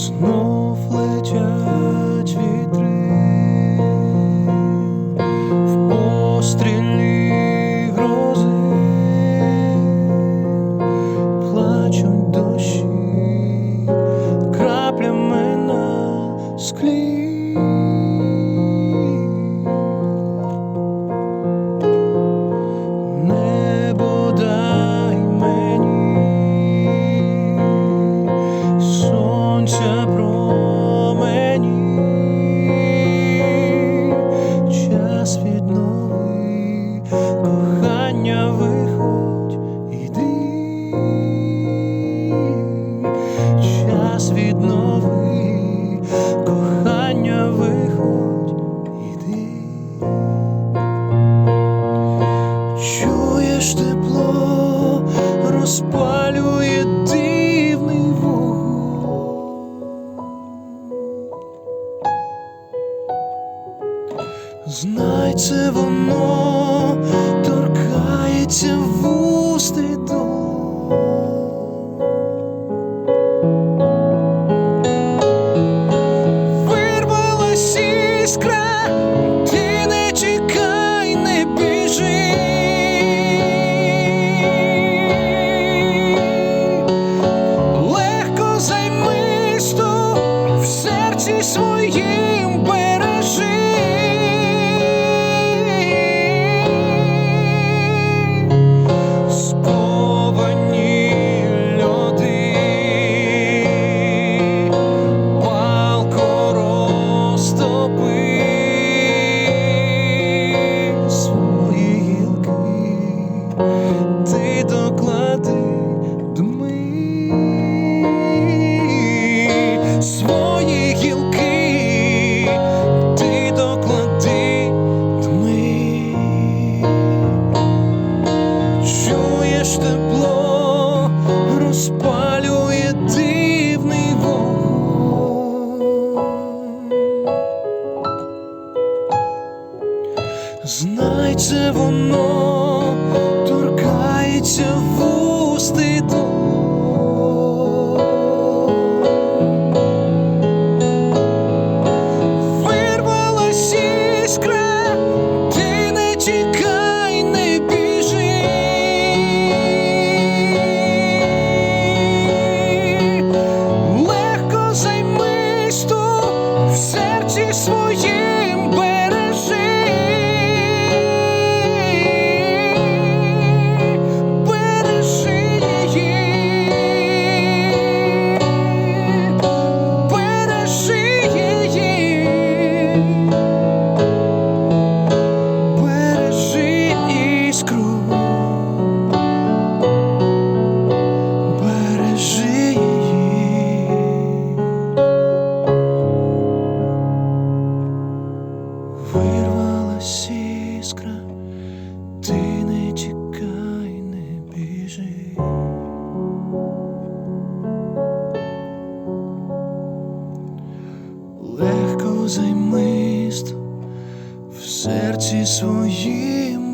знов летять вітри. В пострілі грози, плачуть дощі. Краплями на склі. мені час відновий, кохання виходь, іди, час відновий, кохання виходь, іди, чуєш тепло, розпалюй. Знай, це воно торкається і долонь. Вирвалась іскра, ти не чекай, не біжи. Легко займисту в серці своїм бережи. Ти доклади дми свої гілки, ти доклади дми. Чуєш тепло, розпалює дивний вогонь. Знай, це воно Віче вусти до вирвала ти не чекай, не біжи, легко займись в серці своє. серці своїм.